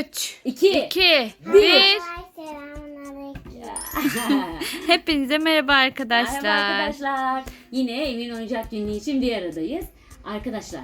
3, İki. 2, Bir. 1. Selamünaleyküm. Hepinize merhaba arkadaşlar. Merhaba arkadaşlar. Yine Evin Oyuncak Günü için bir aradayız. Arkadaşlar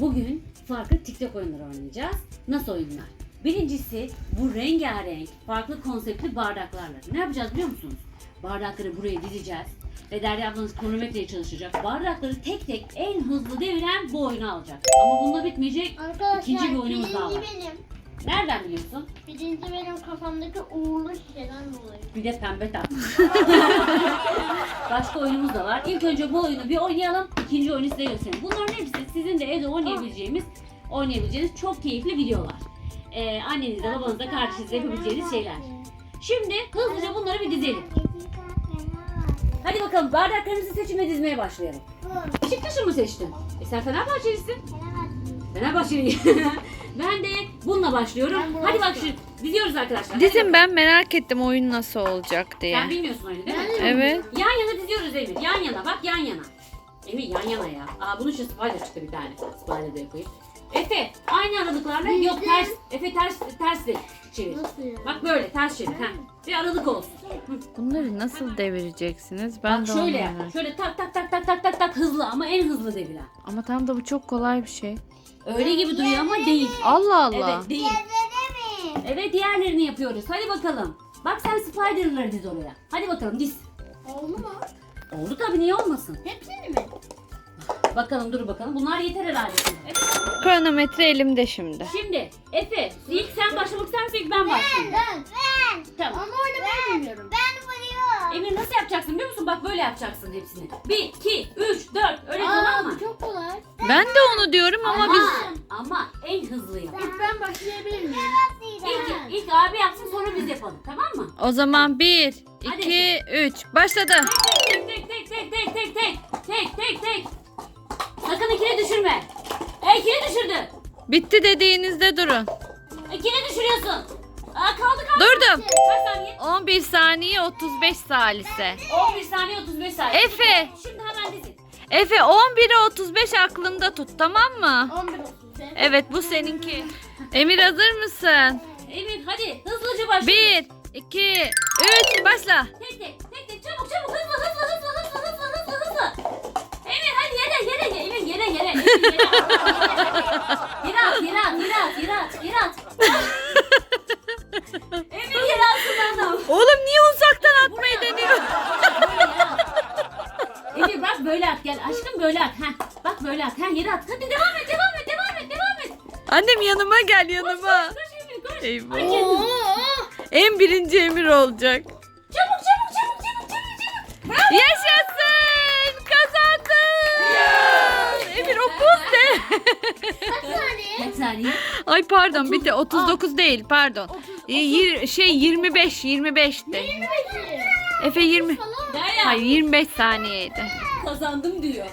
bugün farklı TikTok oyunları oynayacağız. Nasıl oyunlar? Birincisi bu rengarenk, farklı konseptli bardaklarla. Ne yapacağız biliyor musunuz? Bardakları buraya dizeceğiz. Ve Derya ablanız kronometreye çalışacak. Bardakları tek tek en hızlı deviren bu oyunu alacak. Ama bununla bitmeyecek. Arkadaşlar İkinci bir oyunumuz daha var. benim. Nereden biliyorsun? Birinci benim kafamdaki uğurlu şişeden dolayı. Bir de pembe tat. Başka oyunumuz da var. İlk önce bu oyunu bir oynayalım. İkinci oyunu size göstereyim. Bunların hepsi sizin de evde oynayabileceğimiz, oynayabileceğiniz çok keyifli videolar. Ee, annenizle, babanızla, kardeşinizle yapabileceğiniz şeyler. Şimdi hızlıca bunları bir dizelim. Hadi bakalım bardaklarınızı seçin ve dizmeye başlayalım. Beşiktaş'ı mı seçtin? E sen Fenerbahçelisin. Fenerbahçeli. ben de bununla başlıyorum. Ben Hadi bak şu diziyoruz arkadaşlar. Hadi Dizin ben merak ettim oyun nasıl olacak diye. Sen bilmiyorsun oyunu değil mi? Evet. Yan yana diziyoruz Emir. Yan yana bak yan yana. Emir yan yana ya. Aa bunun için spider çıktı bir tane. Spider de koyayım. Efe aynı aralıklarla yok Bildim. ters. Efe ters ters de çevir. Nasıl ya? Bak böyle ters çevir. Ha. Bir aralık olsun. Hı. Bunları nasıl devireceksiniz? Ben Bak de şöyle onu yap. merak- Şöyle tak tak tak tak tak tak tak hızlı ama en hızlı deviren. Ama tam da bu çok kolay bir şey. Öyle gibi duruyor ama değil. Allah Allah. Evet değil. Evet diğerlerini yapıyoruz. Hadi bakalım. Bak sen spiderları diz oraya. Hadi bakalım diz. Oldu mu? Oldu tabii niye olmasın? Hepsini mi? Bakalım dur bakalım. Bunlar yeter herhalde. Evet. Kronometre elimde şimdi. Şimdi Efe ilk sen başlamak ister misin ilk ben başlayayım? Ben. Ben. Tamam. Ama oynamayı bilmiyorum. Ben vuruyorum. Emir nasıl yapacaksın biliyor musun? Bak böyle yapacaksın hepsini. 1, 2, 3, 4. Öyle tamam mı? çok kolay. Ben de onu diyorum ama Ama, biz ama en hızlı yap. İlk ben başlayabilir miyim? İlk, ilk abi yapsın sonra biz yapalım. Tamam mı? o zaman 1 2 3 başladı. Tek tek tek tek tek tek tek. Tek tek tek. Sakın ikine düşürme. E ikine düşürdü. Bitti dediğinizde durun. İkine düşürüyorsun. Aa kaldı kaldı. Durdum. Kaç saniye? 11 saniye 35 salise. 11 saniye 35 saniye. Efe. Şimdi hemen dizin. Efe 11'e 35 aklında tut tamam mı? 11 olsun. Evet bu seninki. Emir hazır mısın? Emir hadi hızlıca başla. 1, 2, 3 başla. Tek tek tek tek çabuk çabuk hızlı hızlı hızlı hızlı hızlı hızlı hızlı. Emir hadi yere yere Emir yere yere Emir. Yere gel yanıma. koş koş Emir koş. Eyvah. En birinci Emir olacak. Çabuk çabuk çabuk çabuk çabuk çabuk. Bravo. Yaşasın! Kazandın! Emir o buz ne? Kaç saniye? Kaç saniye? Ay pardon bitti 39 değil pardon. Ee, yir- şey 25 25'ti. 25'i. Efe 20. Derya. Hayır 25 saniyeydi. Kazandım diyor.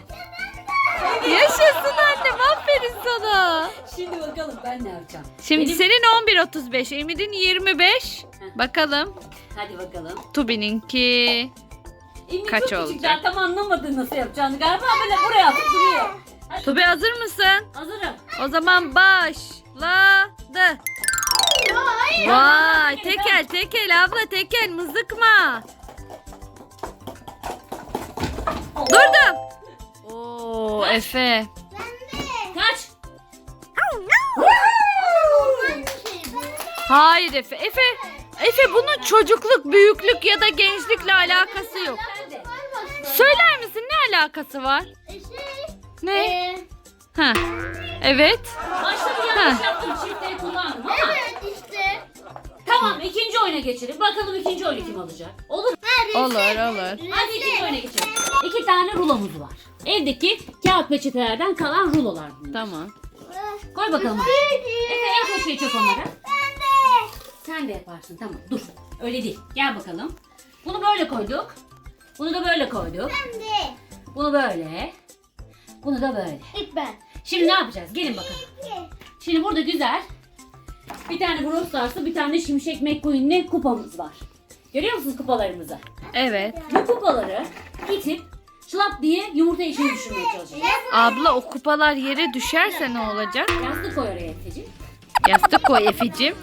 Yaşasın annem aferin sana. Şimdi bakalım ben ne yapacağım. Şimdi Benim- senin 11.35 Emir'in 25. Bakalım Hadi bakalım. Tubi'ninki. Emir Kaç çok küçük olacak? daha tam anlamadın nasıl yapacağını. Galiba böyle buraya atıp duruyor. Tubi hazır mısın? hazırım. O zaman başladı. Vay tekel tekel abla tekel mızıkma. Durdum. Efe. Kaç? Hayır Efe. Efe Efe bunun çocukluk, büyüklük ya da gençlikle alakası yok. Söyler misin ne alakası var? Ne? Ha. Evet. Başta bir yanlış yaptım. Çiftleri kullandım ama. evet işte. Tamam ikinci oyuna geçelim. Bakalım ikinci oyunu kim alacak? Olur mu? Olur olur. Hadi ikinci oyuna geçelim. İki tane rulomuz var. Evdeki kağıt peçetelerden kalan rulolar bunlar. Tamam. Koy bakalım. Efe en köşeye çek onları. Sen de yaparsın tamam dur. Öyle değil. Gel bakalım. Bunu böyle koyduk. Bunu da böyle koyduk. Bunu böyle. Bunu da böyle. İlk ben. Şimdi ne yapacağız? Gelin bakalım. Şimdi burada güzel bir tane Brawl Stars'lı bir tane Şimşek McQueen'li kupamız var. Görüyor musunuz kupalarımızı? Evet. Bu kupaları itip şlap diye yumurta içine düşürmeye çalışacağız. Abla o kupalar yere düşerse ne olacak? Yastık koy oraya Efe'ciğim. Yastık koy Efe'cim.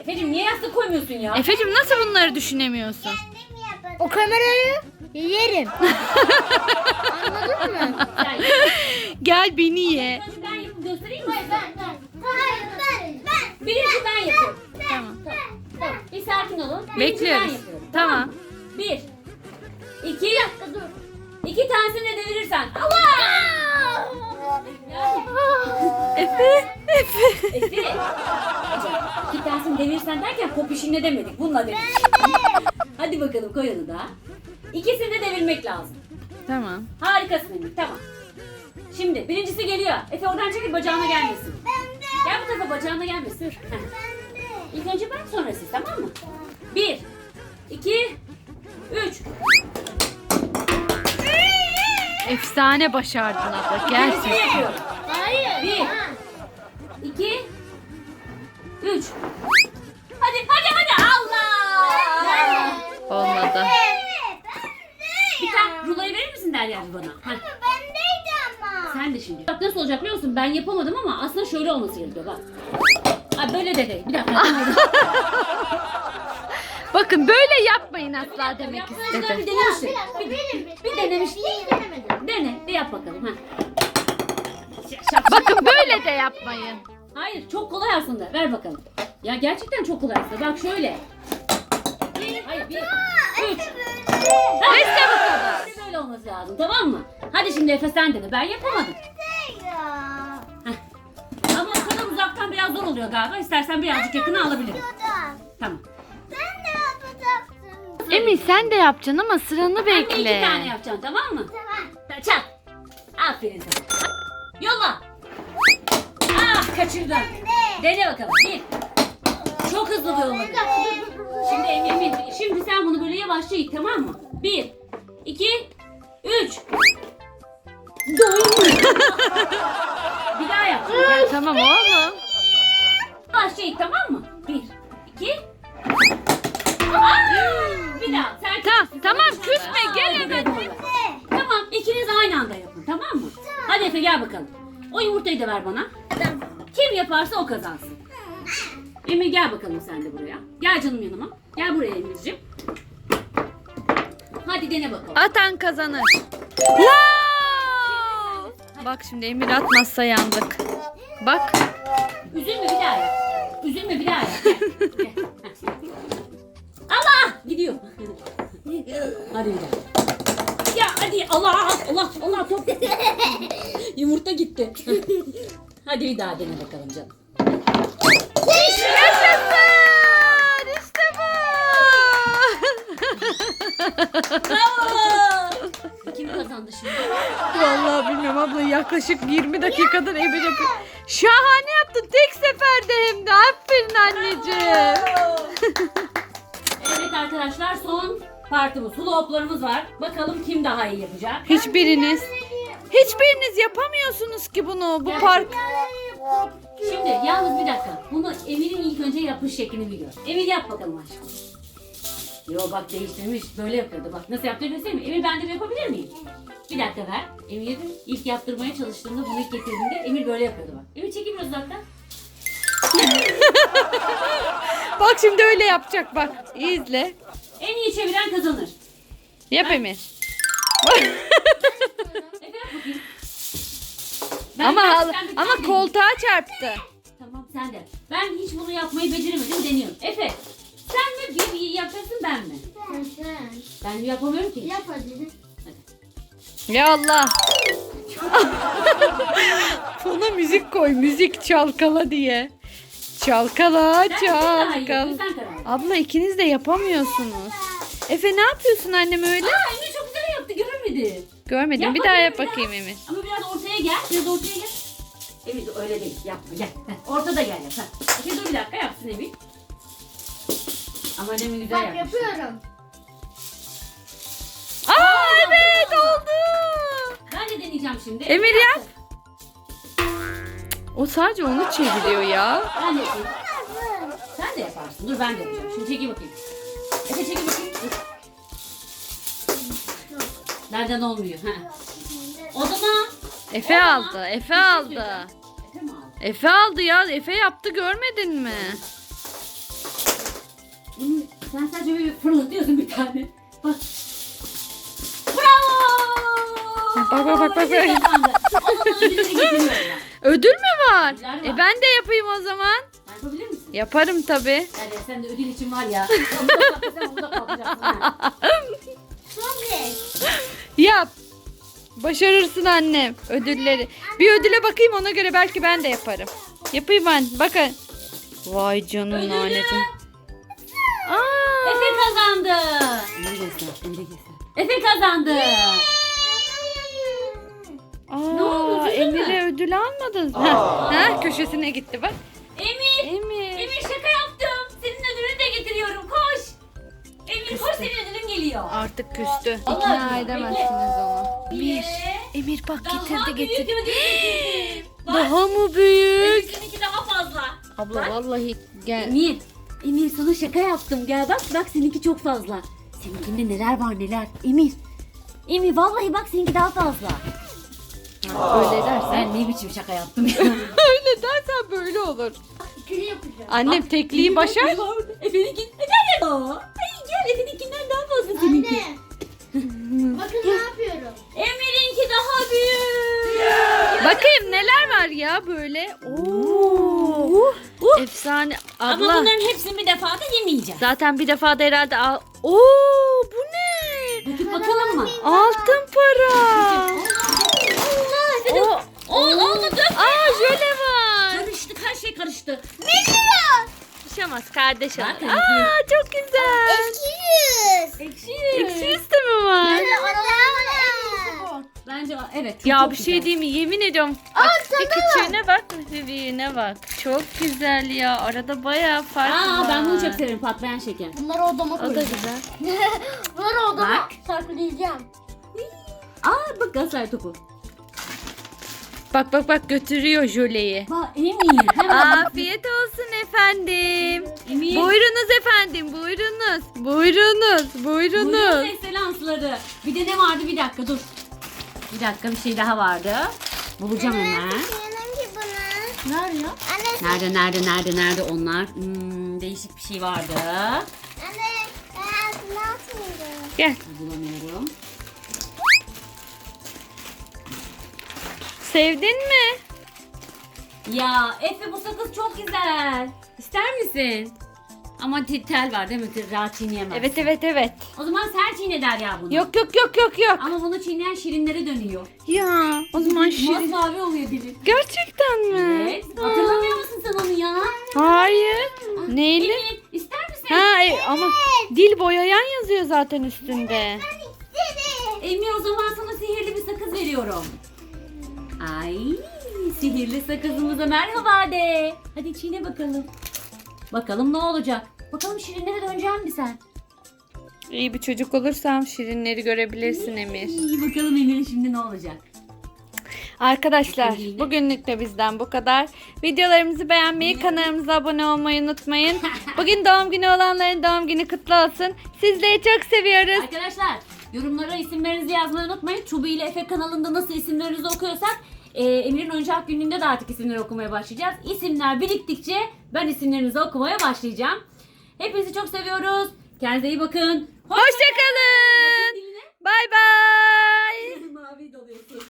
Efe'cim niye yastık koymuyorsun ya? Efe'cim nasıl bunları düşünemiyorsun? O kamerayı yerim. Anladın mı? Sen, Gel beni ye. Önce ben yapıp göstereyim mi? Ben, ben. Hayır ben, ben. Birinci ben yapıyorum. Tamam. Tamam. Bir sakin olun. Birinci Bekliyoruz. Yapıyorum. Tamam. İşine demedik. Bununla dedik. Hadi bakalım koy onu da. İkisini de devirmek lazım. Tamam. Harikasın Emir. Tamam. Şimdi birincisi geliyor. Efe oradan çekil bacağına gelmesin. Gel bu tarafa bacağına gelmesin. Heh. İlk önce ben sonra siz tamam mı? Bir, iki, üç. Efsane başardın abla gerçekten. Hayır. Bir. İki, üç. Hadi hadi hadi Allah. Olmadı. Bir tane ruloyu verir misin Derya bir bana? Heh. Bendeydi ama. Sen de şimdi. Bak nasıl olacak biliyor musun? Ben yapamadım ama aslında şöyle olması gerekiyor bak. Ay böyle de değil. Bir dakika. Bakın böyle yapmayın asla demek Yapmayı da bir istedi. denemiştik. Bir benim. Bir denemiş. Bir denemedim. Dene, de yap bakalım. Ha. Bakın böyle de yapmayın. Hayır, çok kolay aslında. Ver bakalım. Ya gerçekten çok kolay aslında. Bak şöyle. Hayır, bir, üç. Ha, İşte bu böyle olması lazım, tamam mı? Hadi şimdi Efe sen dene. Ben yapamadım. Ama o kadar uzaktan biraz zor oluyor galiba. İstersen birazcık yakına alabilirim. Tamam. Ben de yapacaktım. Emin sen de yapacaksın ama sıranı Ben de iki tane yapacaksın, tamam mı? Tamam. Çak. Aferin sana. Yolla. Ah kaçırdın. Dene bakalım. Bir. Çok hızlı yolladı. Şimdi Emin, şimdi sen bunu böyle yavaşça it tamam mı? Bir, iki, üç. Doymuş. Bir daha yap. Gel. Tamam oğlum. İt tamam mı? Bir, iki. Aa, bir daha. Sen Tamam, küçüksün, tamam, küsme, gel Aa, dedim ona. Tamam ikiniz aynı anda yapın tamam mı? Hadi Efe gel bakalım. O yumurtayı da ver bana. Kim yaparsa o kazansın. Emir gel bakalım sen de buraya. Gel canım yanıma. Gel buraya Emir'ciğim. Hadi dene bakalım. Atan kazanır. Wow! Bak şimdi Emir atmazsa yandık. Bak. Üzülme bir daha yap. Üzülme bir daha yap. Gel, gel. Allah! Gidiyor. hadi bir daha. Ya hadi Allah Allah Allah top. Yumurta gitti. hadi bir daha dene bakalım canım. Yaşasın! İşte bu. Bravo! Kim kazandı şimdi? Vallahi bilmiyorum abla yaklaşık 20 dakikadır Emir yapıyor. Şahane yaptın tek seferde hem de. Aferin anneciğim. evet arkadaşlar son partimiz. Hula hoplarımız var. Bakalım kim daha iyi yapacak. Hiçbiriniz hiçbiriniz yapamıyorsunuz ki bunu bu park. Şimdi yalnız bir dakika. Bunu Emir'in ilk önce yapış şeklini biliyor. Emir yap bakalım aşkım. Yo bak değiştirmiş. Böyle yapıyordu. Bak nasıl yaptığını göstereyim mi? Emir ben de yapabilir miyim? Bir dakika ver. Emir ilk yaptırmaya çalıştığımda bunu ilk getirdiğimde Emir böyle yapıyordu bak. Emir biraz uzaktan. Bak şimdi öyle yapacak bak. İzle. En iyi çeviren kazanır. Yap Emir. Efe yap bakayım. Ben ama bir ama koltuğa çarptı. Tamam sen de. Ben hiç bunu yapmayı beceremedim deniyorum. Efe sen mi bir yapacaksın ben mi? Sen. Ben yapamıyorum ki. Yap hadi. Ya Allah. Buna müzik koy. Müzik çalkala diye. Çalkala çalkala. sen. Abla ikiniz de yapamıyorsunuz. Efe ne yapıyorsun annem öyle? Aa Emir çok güzel yaptı görmedi. Görmedim. Yap bir daha yap bakayım Emir. Ama biraz ortaya gel. Biraz ortaya gel. Emir öyle değil. Yapma gel. Ortada gel yap. Efe dur bir dakika yapsın Emir. Ama Emir güzel Bak yapmış. yapıyorum. Aa evet oldu. Ben de deneyeceğim şimdi. Emir yap. O sadece onu çeviriyor ya. Ben de yapayım. Sen de yaparsın. Dur ben de yapacağım. Şimdi çekil bakayım. Efe çekil bakayım. Dur. Nereden olmuyor? Ha. O zaman Efe aldı. Efe aldı. Efe mi aldı? Efe aldı ya. Efe yaptı görmedin mi? Sen sadece böyle fırlatıyorsun bir tane. Bak. Bravo! Bak, bak, bak, bak, Ödül mü var? Ödüller var. E ben de yapayım o zaman. Yapabilir misin? Yaparım tabi. Yani sen de ödül için var ya. Sen burada. Yap. Başarırsın annem ödülleri. Bir ödüle bakayım ona göre belki ben de yaparım. Yapayım ben. Bakın. Vay canına anneciğim. Kazandı. Emre göster, Emre göster. Efe kazandı. Aa, Ne oldu, üzüldün mü? Ödül almadın. Ha, ha, köşesine gitti bak. Emir. Emir. Emir şaka yaptım. Senin ödülünü de getiriyorum. Koş. Emir koş senin ödülün geliyor. Artık küstü. İkna aşkına, edemezsiniz onu. Bir. Emir bak Daha getirdi büyük getirdi. ödül getirdim. Bak. Daha mı büyük? Seninki daha fazla. Abla Bak. vallahi gel. Emir. Emir sana şaka yaptım. Gel bak bak seninki çok fazla. Seninkinde neler var neler. Emir. Emir vallahi bak seninki daha fazla. Öyle dersen. Ben ne biçim şaka yaptım. Öyle dersen böyle olur. Yapacağım. Annem tekliği başar. Neden ya? Ay Efsane. Ama Abla. bunların hepsini bir defada yemeyeceğim. Zaten bir defa da herhalde al. Oo bu ne? Bakıp bakalım mı? Altın para. Allah Efe O, O, oldu aa jöle var. Karıştı her şey karıştı. Düşemez kardeş Bak, alır. Aa çok güzel. Yüz. Ekşi. Eksi üstü mü var? Bence evet. çok- Ya çok bir şey güzel. diyeyim mi? Yemin ediyorum. Bak, bir küçüğüne bak, büyüğüne bak. Çok güzel ya. Arada bayağı fark var. Aa ben bunu çok severim patlayan şeker. Bunları odama O da koyacağım. güzel. Bunları odama Bak. saklayacağım. Aa bak Galatasaray topu. Bak bak bak götürüyor jöleyi. Bak Emir. Afiyet olsun efendim. Emir. Buyurunuz efendim, buyurunuz. Buyurunuz, Buyurun buyurunuz. ekselansları. Bir de ne vardı bir dakika dur. Bir dakika bir şey daha vardı. Bulacağım hemen. Nerede ya? Anne, Nerede nerede nerede nerede onlar? Hmm, değişik bir şey vardı. anne, ben altına atmıyorum. Gel. Bulamıyorum. Sevdin mi? Ya Efe bu sakız çok güzel. İster misin? Ama te- tel var değil mi? Rahat çiğneyemez. Evet evet evet. O zaman sen çiğne der ya bunu. Yok yok yok yok yok. Ama bunu çiğneyen şirinlere dönüyor. Ya o zaman şirin. Masmavi oluyor dili. Gerçekten mi? Evet. Hatırlamıyor musun sen onu ya? Hayır. Neyle? Evet. İster misin? Ha e, ama dil boyayan yazıyor zaten üstünde. Emir o zaman sana sihirli bir sakız veriyorum. Ay sihirli sakızımıza merhaba de. Hadi çiğne bakalım. Bakalım ne olacak. Bakalım şirinlere dönecek mi sen? İyi bir çocuk olursam şirinleri görebilirsin Emir. İyi bakalım Emir'in şimdi ne olacak. Arkadaşlar bugünlük de bizden bu kadar. Videolarımızı beğenmeyi, kanalımıza abone olmayı unutmayın. Bugün doğum günü olanların doğum günü kutlu olsun. Sizleri çok seviyoruz. Arkadaşlar yorumlara isimlerinizi yazmayı unutmayın. Çubu ile Efe kanalında nasıl isimlerinizi okuyorsak e, Emir'in oyuncak gününde de artık isimleri okumaya başlayacağız. İsimler biriktikçe ben isimlerinizi okumaya başlayacağım. Hepinizi çok seviyoruz. Kendinize iyi bakın. Hoşçakalın. Diline Bay bay. mavi doluyorsun.